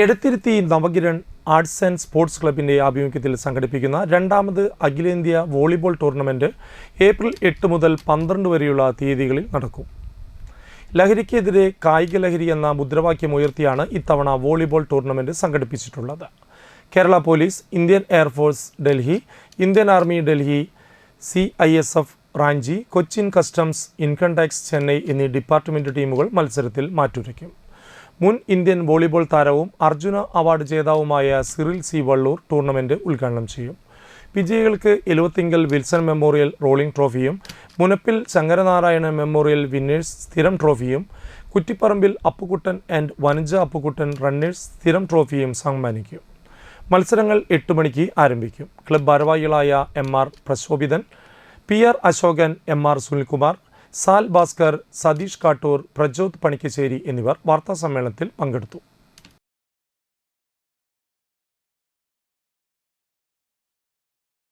Edathiruthy Navakiran arts and sports ക്ലബിന്റെ ആഭിമുഖ്യത്തിൽ സംഘടിപ്പിക്കുന്ന രണ്ടാമത് അഖിലേന്ത്യാ വോളിബോൾ ടൂർണമെന്റ് ഏപ്രിൽ എട്ട് മുതൽ പന്ത്രണ്ട് വരെയുള്ള തീയതികളിൽ നടക്കും. ലഹരിക്കെതിരെ കായിക ലഹരി എന്ന മുദ്രാവാക്യം ഉയർത്തിയാണ് ഇത്തവണ volleyball tournament സംഘടിപ്പിച്ചിട്ടുള്ളത്. Kerala police Indian air force Delhi Indian army Delhi C I S F Ranchi Cochin customs income tax Chennai എന്നീ ഡിപ്പാർട്ട്മെന്റ് ടീമുകൾ മത്സരത്തിൽ മാറ്റുരയ്ക്കും. മുൻ ഇന്ത്യൻ വോളിബോൾ താരവും അർജുന അവാർഡ് ജേതാവുമായ സിറിൽ സി വള്ളൂർ ടൂർണമെന്റ് ഉദ്ഘാടനം ചെയ്യും. വിജയികൾക്ക് എലുവത്തിങ്കൽ വിൽസൺ മെമ്മോറിയൽ റോളിംഗ് ട്രോഫിയും മുനപ്പിൽ ശങ്കരനാരായണ മെമ്മോറിയൽ വിന്നേഴ്സ് സ്ഥിരം ട്രോഫിയും കുറ്റിപ്പറമ്പിൽ അപ്പുക്കുട്ടൻ ആൻഡ് വനജ അപ്പുക്കുട്ടൻ റണ്ണേഴ്സ് സ്ഥിരം ട്രോഫിയും സമ്മാനിക്കും. മത്സരങ്ങൾ എട്ട് മണിക്ക് ആരംഭിക്കും. ക്ലബ് ഭാരവാഹികളായ M R Prashobhithan P R Ashokan M R Sunilkumar Sal Bhaskar Satheesh Kattoor Prajoth Panikkassery എന്നിവർ വാർത്താസമ്മേളനത്തിൽ പങ്കെടുത്തു.